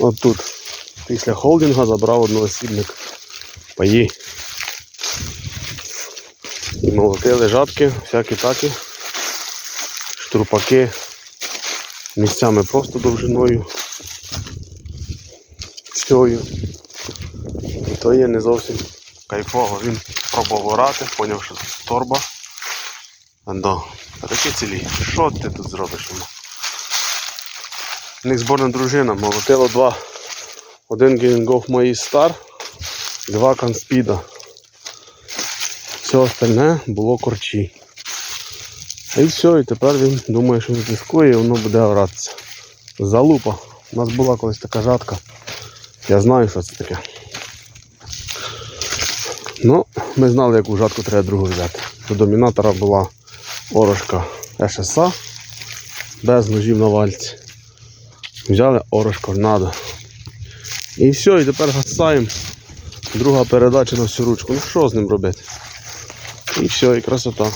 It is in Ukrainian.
От тут після холдинга забрав одноосібник паї. І молотили жатки, всякі такі, штрупаки місцями просто довжиною. Всьою. І то є не зовсім кайфово. Він пробував орати, поняв, що тут торба. Андо. Такі цілі. Що ти тут зробиш йому? У них зборна дружина, молотило два. Один Генгоф мої стар, два канспіда. Все остальне було корчі. І все, і тепер він думає, що натискує і воно буде оратися. Залупа. У нас була колись така жатка. Я знаю, що це таке. Ну, ми знали, яку жатку треба другу взяти. До домінатора була орошка ШСА без ножів на вальці. Взяли Орош Корнадо. І все, і тепер гасаємо. Друга передача на всю ручку. Ну що з ним робити? І все, і красота.